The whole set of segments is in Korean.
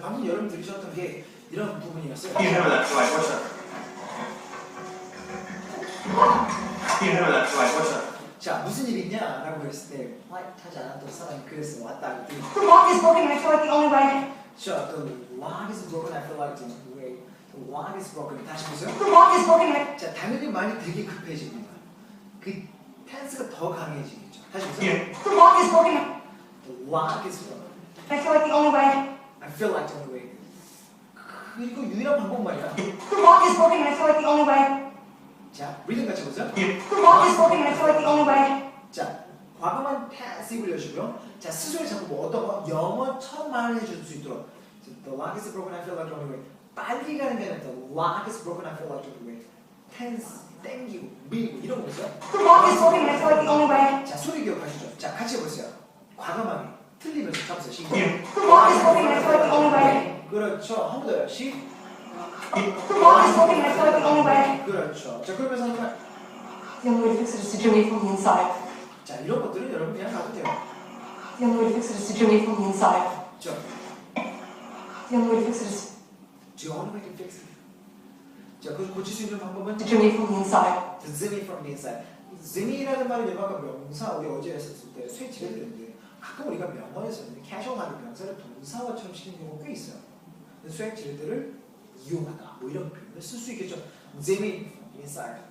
방금 여러분 들으셨던 게 이런 부분이었어요. You remember that? Like, what's up? You remember that? Like, what's up? 자 무슨 일 있냐라고 했을 때 화이트 하지 않았던 사람이 그랬어 왔다 그랬더니 The lock is broken and I feel like the only way. 자, the lock is broken. I feel like the way the lock is broken. 다시 보세요. The lock is broken and I 자, 당연히 말이 되게 급해집니다. 그 텐스가 더 강해지겠죠. 다시 보세요. Yeah. the lock is broken The lock is broken. I feel like the only way. I feel like the only way. 그리고 유일한 방법 말이야. The lock is broken and I feel like the only way. 자, 리듬 같이 보세요. You, The lock is broken and I feel like the only way. 자, 과거만 passive를 여시고요. 자, 스스로 자꾸 뭐 어떤 거 영어처럼 말을 해줄 수 있도록. The lock is broken. I feel like the only way. 빨리 가는 게 아니라 the lock is broken. I feel like the only way. 텐스, 땡기고, 밀고 이런 거 보세요. The lock is broken and I feel like the only way. 자, 소리 기억하시죠? 자, 같이 해보세요. 과감하게 틀리면서 잡으세요. 시작. you, The lock is broken and I feel like the only way. 그렇죠. 한 번 더요. 시. The lock is broken and I feel like the only way. 그렇죠. 자, 그러면서 한 번. The only way to fix it is to do me from the inside. 자, 이런 것들은 여러분 그냥 가도 돼요. The only way to fix it is to do me from the inside. 저, The only way to fix it is the only way to fix it. 자, 그 고칠 수 있는 방법은 to do me from the inside. the zimmy from the inside. zim이라는 말은 여러분 아까 명사 우리 어제 했었을 때 스위치를 했는데 가끔 우리가 명언에서 캐주얼하게 명사를 동사화처럼 시키는 경우가 꽤 있어요. 수액 지르들을 이용하다 뭐 이런 표현을 쓸 수 있겠죠. the inside.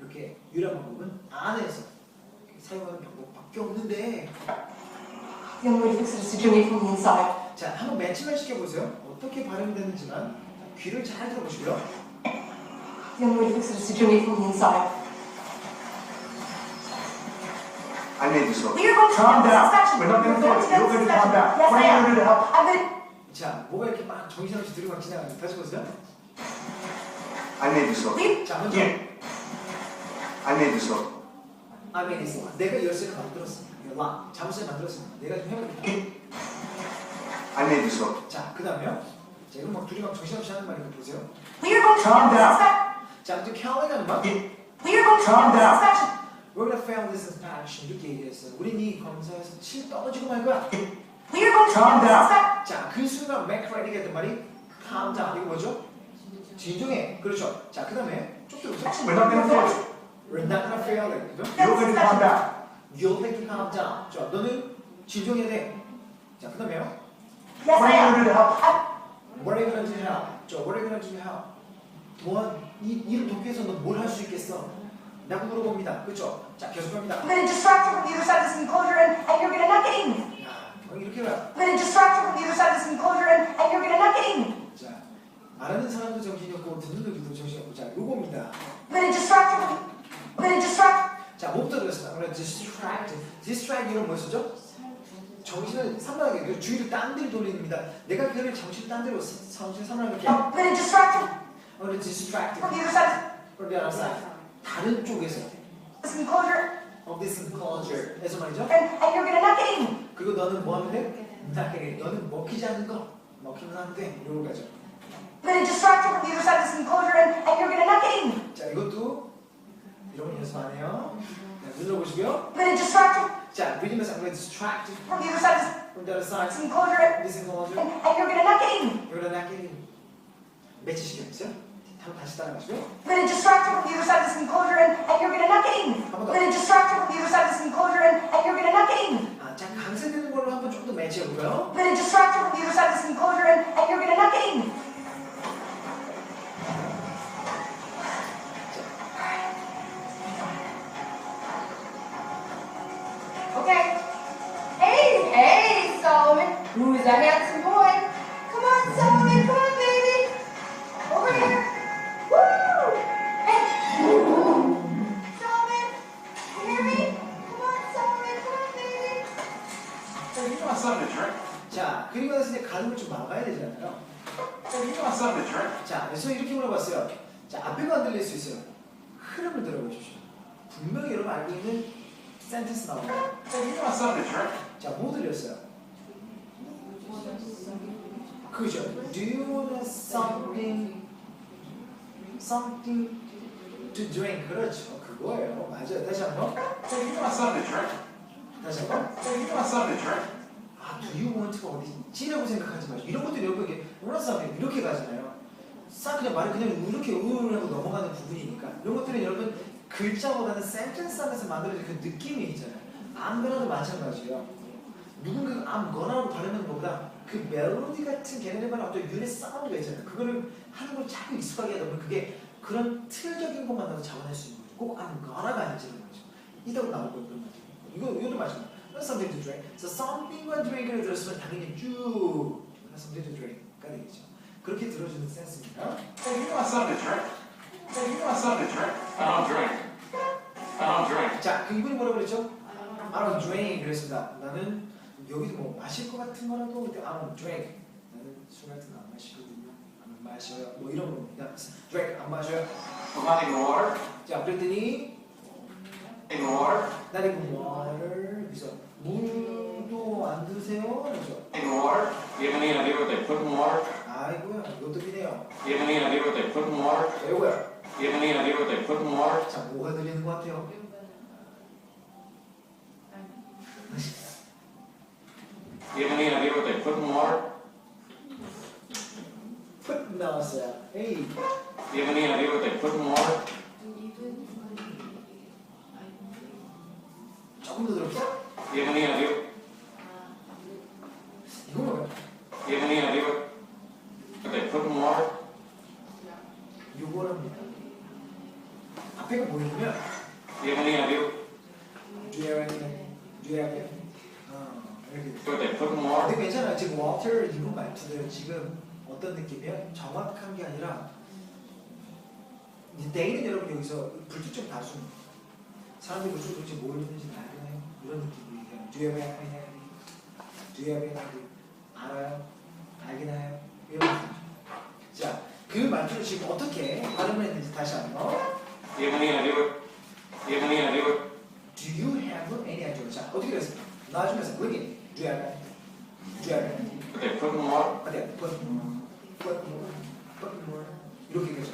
이렇게 유일한 방법은 안에서 사용하는 방법밖에 없는데. 자 한번 매칭을 시켜보세요. 어떻게 발음이 되는지만 귀를 잘 들어보시고요. I made this up. We are going to Calm down. We're not We're going do it. You're the gonna calm down. Yes, What I are you am. gonna do to help? I'm going 자 뭐가 이렇게 막 정신없이 들고 막 지나가는지 다시 보세요. I made this. We 자 먼저 Yeah. I made this up. 아메니스 내가 열쇠를 만들었습니다. 라 잠수를 만들었습니다. 내가 좀 해볼게. I made this up. 자 그 다음에요. 자 이거 막 둘이 막 정신없이 하는 말이거 보세요. we are going to Calm down. 자 이제 캘리가는 막 We are going to Calm down. We're gonna fail this inspection 이렇게 얘기했어요. 우린 이 검사에서 7 떨어지고 말 거야. We are going to the down. inspection. 자 그 순간 맥크라이드가 했던 말이 calm down 이거 뭐죠? 진정해. 그렇죠. 자 그 다음에 쭉 들어보세요. We're not gonna fail it. We're not gonna fail it. 그죠? You're gonna calm down. You'll have to calm down. 자 너는 진정해야 돼. 자 그 다음에요. Yes, What I are you am. What are you gonna do now? 저 What are you gonna do now? 뭐이 일을 돕기 위해서 너 뭘 할 수 있겠어? 라고 물어봅니다. 그렇죠? 자 계속합니다. I'm going to distract you from the other side of this enclosure and, and you're going to knock it in. 야, 어, 이렇게 해라. I'm going to distract you from the other side of this enclosure and, and you're going to knock it in. 자 말하는 사람도 정신이 없고 듣는 놈도 정신이 없고 자 요겁니다. I'm going to distract you. I'm going to distract. 자 목부터 들었습니다. 오늘 distract, distract 이런 뭐였죠? 정신을 산만하게 그 주위를 딴 데로 돌립니다. 내가 그를 정신 딴 데로 정신 산만하게 I'm going to distract you 오늘 distract from the other side from the other side 다른 쪽에서 of this enclosure of this enclosure에서 말이죠. and, and you're to knock it in. 그리고 너는 뭐 하면 돼? 나에게 너는 먹히지 않는 거 먹히면 안 돼. 이런 거죠. Going to distract you from the other side of this enclosure and, and you're to knock it in. 자 이것도 이런 거 연습 안 해요. 네, 눌러보시고요. Going to distract you 자 리듬에서 I'm going to distract you from the other side of from the other side. this enclosure and, This enclosure. and, you're to knock it in. You're gonna knock it in. 매치 시켰어 요? 한번 다시 따라가시고요. I'm going to distract you from the other side of this enclosure and, and you're going to knock it in. I'm going to distract you from the other side of this enclosure and, and you're going to knock it in. 아, 자 강세되는 걸로 한번 좀 더 매치해볼까요? I'm going to distract you from the other side of this enclosure and, and you're going to knock it in. Okay. Hey, hey, Solomon. Who's a handsome boy? 자 그래서 이렇게 물어봤어요. 자 앞에가 안 들릴 수 있어요. 흐름을 들어보십시오. 분명히 여러분 알고 있는 센텐스 나옵니다. Drink? 자뭐 들렸어요? 그죠? Do you want something something to drink? 그렇죠. 그거예요. 맞아요. 다시 한번. To drink? 다시 한번. Want something to drink? 아, do you want가 어디지라고 생각하지 마시고 이런 것들이 여러분 이게 원하는 사람이 이렇게 가잖아요. 싹 그냥 말을 그냥 이렇게 우르르 하고 넘어가는 부분이니까 이런 것들은 여러분 글자보다는 센텐스 안에서 만들어진 그 느낌이 있잖아요. 암거나도 마찬가지예요. 누군가가 암거나로 발음하는 것보다 그 멜로디 같은 걔네들만의 어떤 유닛 사운드가 있잖아요. 그거를 하는 걸 자꾸 익숙하게 하다 보면 그게 그런 틀적인 것만 나도 잡아낼 수 있는 거죠. 꼭 암거나가 아니지는 거죠. 이대로 나올 거예요. 이거, 이것도 마찬가지 예요. something to drink. 그래서 something과 drink을 들었으면 당연히 쭉 something to drink가 되겠죠. 그렇게 들어주는 센스입니다. Hey, you want something to drink? Hey, you want something to drink? I don't drink. I don't drink. 자, 그 이분이 뭐라고 그랬죠? I don't drink 그랬습니다. 나는 여기서 뭐 마실 것 같은 거라도 근데 I don't drink. 나는 술 같은 거 안 마시거든요. 안 마셔요. 뭐 이런 겁니다. drink 안 마셔요. Taking water? 자, 그랬더니 water? 나는 water water? You have any idea what they put in water? 아이고야, 이것도이네요. You have any idea what they put in water? 자, 이거야. You have any idea what they put in water? 자, 뭐가 들리는 것 같아요? You have any idea what they put in water? 풋 나왔어요. 에이, You have any idea what they put in water? 조금 더 들어볼게요. You have any idea? 이거 뭐야? You have any idea what what they put in water? 요거랍니다. 앞에가 보이면 You have any idea Do you have any? Do you have any? 어, 이렇게. what they put in water? 근데 괜찮아요. 지금 water 이분 말투들 지금 어떤 느낌이에요? 정확한 게 아니라 내일은 여러분 여기서 불특정 다수입니다. 사람들이 무슨 도대체 뭘 했는지 알아요? 이런 느낌으로 얘기하는 Do you have any? Do you have any? 알아요? 알긴 해요? 이런 느낌. 자, 그 말투를 지금 어떻게 발음을 했는지 다시 한번 You have any idea what? You have any idea? Do you have any idea? 자, 어떻게 됐습니까? 나중에서 그게 Do you have any? Do you have any? What they put water? 어디야? put more, put more, put more 이렇게 되죠.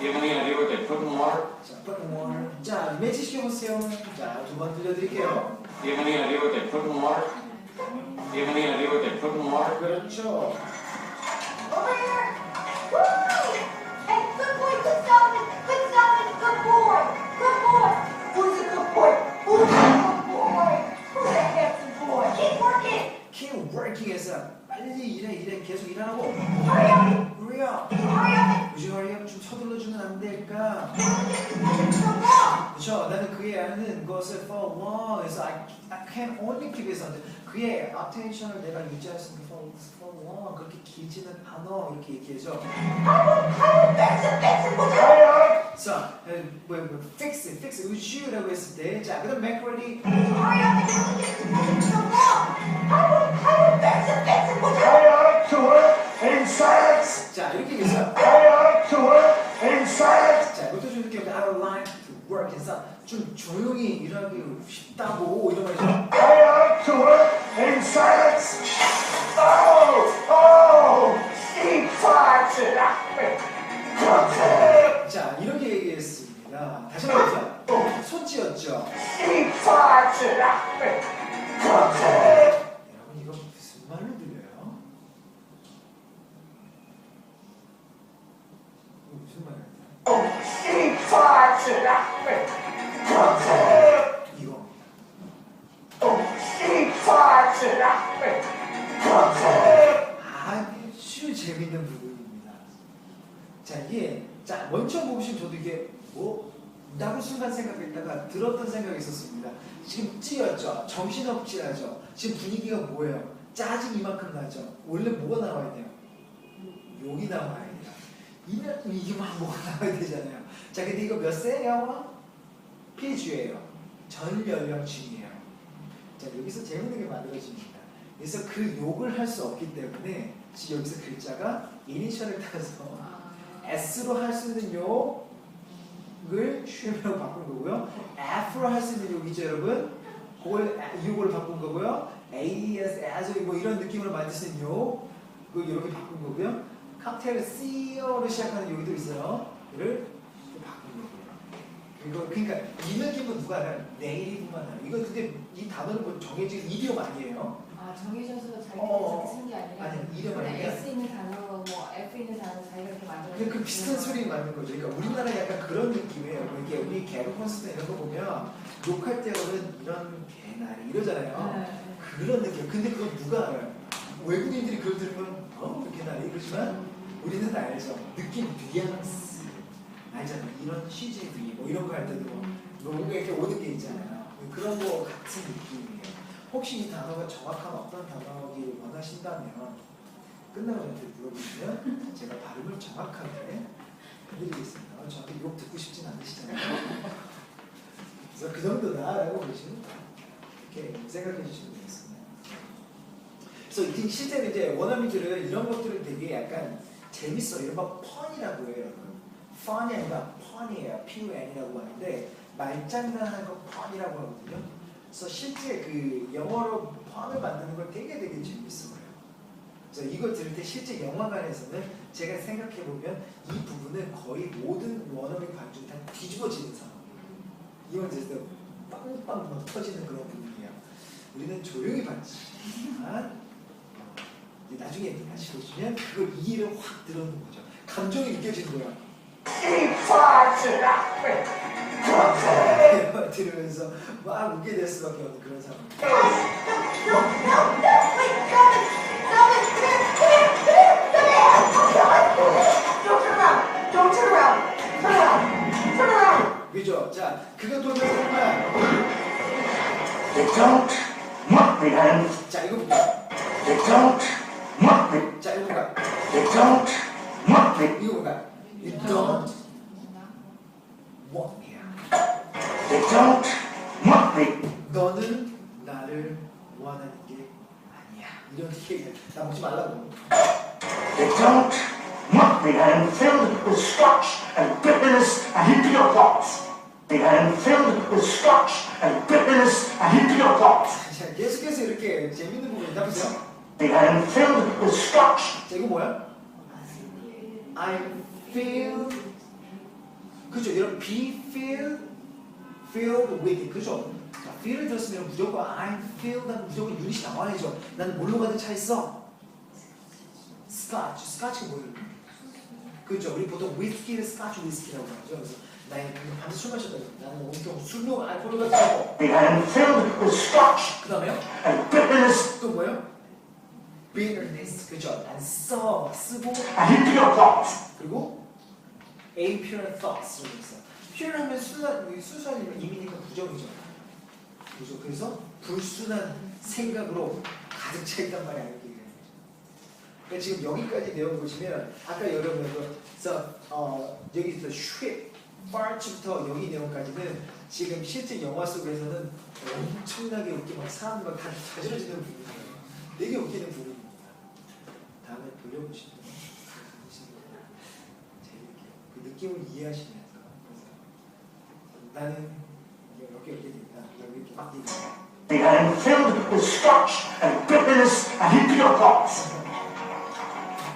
You have any idea what they water? 자, put more. 자, 매치 시켜보세요. 자, 두 번 들려드릴게요. You have any idea what they put in water? You have any idea what they put in water? 그렇죠. Over here. Woo! Hey, good boy, good Solomon, good Solomon, good boy, good boy. Who's a good boy? Who's a good boy? Who's a handsome boy? Keep working. Keep working해서 빨리 일해 일해 계속 일하라고. Hurry up. Hurry up. Hurry up. Would you hurry up? 좀 서둘러 주면 안 될까? 그렇죠. 나는 그의 하는 것을 for long 해서 I, I can only keep on 그의 attention을 내가 유지할 수 있는 for, for long 그렇게 길지는 않아 이렇게 you? 자, 에, 뭐, 뭐, fix it, fix it, you라고 했을 때, 자, 그다음 silence. 자, 이렇게 얘기해서, silence. 자, 이것도 좀 이렇게 I would like to work 해서 좀 조용히 일하기 쉽다고 이런 말이죠. Chaotic tour in silence. Oh, oh, and I. 자, 이렇게 얘기했습니다. 다시 한번. Steve Fox and I. 여러분, 이거 무슨 말로 들려요? 무슨 말이에요? 먼저 보시면 저도 이게, 뭐, 나도 순간 생각했다가 들었던 생각이 있었습니다. 지금 찌였죠? 정신없지하죠? 지금 분위기가 뭐예요? 짜증 이만큼 나죠? 원래 뭐가 나와야 돼요? 욕이 나와야 돼요. 이면 이게 막 뭐가 나와야 되잖아요. 자, 근데 이거 몇 세예요? 피주예요. 전 연령층이에요. 자, 여기서 재밌는 게 만들어집니다. 그래서 그 욕을 할 수 없기 때문에 지금 여기서 글자가 이니셜을 따서 S로 할 수 있는 욕을 쉼으로 바꾼 거고요. F로 할 수 있는 욕이죠, 여러분. 그걸 욕으로 바꾼 거고요. AS, as 뭐 이런 느낌으로 만들 수 있는 욕, 그 이렇게 바꾼 거고요. 칵테일 C어로 시작하는 욕도 있어요. 또 바꾼 거고요. 이거 그러니까 이 느낌은 누가 알아요? 네이티브만 알아요. 이거 근데 이 단어는 뭐 정해진 이디엄 아니에요. 아 정해져서 자기가 어, 그렇게 쓴게 아니라 아니, 이름 그냥 아니면- S 있는 단어 뭐 F 있는 단어 자기가 이렇게 만들어. 그, 그 비슷한 소리 맞는 거죠. 그러니까 우리나라 약간 그런 느낌이에요. 뭐 이게 우리 개그 콘서트 이런 거 보면 욕할 때는 이런 개나리 이러잖아요. 네. 그런 느낌. 근데 그건 누가 알아요? 외국인들이 그걸 들으면 어 개나리 그러지만 우리는 알죠. 느낌 뉘앙스 알잖아요. 이런 CJV 뭐 이런 거 할 때도 뭐 뭔가 이렇게 오는 게 있잖아요. 그런 거 같은 느낌이에요. 혹시 이 단어가 정확한 어떤 단어이길 원하신다면 끝나고 저한테 물어보시면 제가 발음을 정확하게 해드리겠습니다. 어, 저한테 욕 듣고 싶진 않으시잖아요. 그래서 그 정도다라고 보시면 이렇게 생각해 주시면 되겠습니다. 그래서 이 실제로 이제 원어민들은 이런 것들을 되게 약간 재밌어. 이런 거 펀이라고 해요. 여러분. 펀이 아니라 펀이에요. P-U-N이라고 하는데 말장난하는 거 펀이라고 하거든요. 그래서 실제 그 영어로 펀을 만드는 걸 되게 되게 재밌어 보여요. 그래서 이걸 들을 때 실제 영화관에서는 제가 생각해 보면 이 부분은 거의 모든 원어민 관중 다 뒤집어지는 상황이에요. 이건 진짜 빵빵 막 터지는 그런 부분이에요. 우리는 조용히 봤지만 나중에 다시 보시면 그걸 이해를 확 들어오는 거죠. 감정이 느껴지는 거야. 들으면서 막 웃게 될 수밖에 없는 그런 상황. 죠 자, 그거 돌면서 The don't mock me, Adam. 자, The don't don't want me. I am filled with scotch and bitterness and impure thoughts. I am filled with scotch and bitterness and impure thoughts. 자, 계속해서 이렇게 재밌는 부분 잡으세요. I am filled with scotch 자, 이거 뭐야? I feel 그죠? 여러분 be feel filled with 그죠? 자, feel을 들었으면 무조건 I feel 난 무조건 유닛이 나와야죠. 나는 뭘로 가득 차 있어? 스카치. 스카치가 뭐예요? 그죠? 우리 보통 위스키를 스카치 위스키라고 하죠. 그래서 나의 밤새 술 마셨다. 나는 온통 술로 알코올을 scotch 그 다음에요? and bitterness 또 뭐예요? bitterness 그죠? 난 써, 쓰고. 그리고 impure thoughts pure하면 순한, 순수한 이미니까 부정이죠. 그죠? 그래서 불순한 생각으로 가득 차 있단 말이 아니에요. 그러니까 지금 여기까지 내용 보시면 아까 여러분께서 어, 여기서 슈입, fart부터 여기 내용까지는 지금 실제 영화 속에서는 엄청나게 웃기 막 사람 막다 자지러지는 부분이에요. 되게 웃기는 부분입니다. 다음에 돌려보시면 재밌게 그 느낌을 이해하시면서 나는 이렇게 이렇게 된다. 이렇게 막. I am filled with scotch and bitterness and impure thoughts.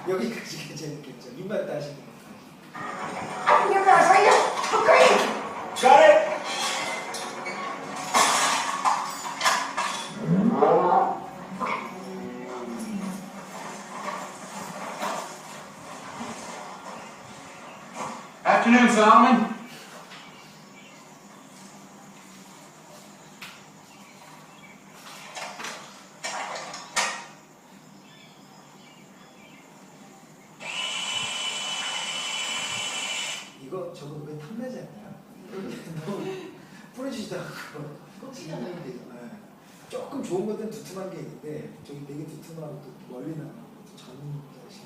여기까지가 재밌겠죠. 입맛 따시는 거. Now! Agree! Got it? Afternoon, Solomon. 이거 저거 왜? 너무 뿌려지지도 않고 꽂히잖아요. 네. 조금 좋은 것들은 두툼한 게 있는데 저기 되게 두툼하고 또 멀리 나가고 또 전자식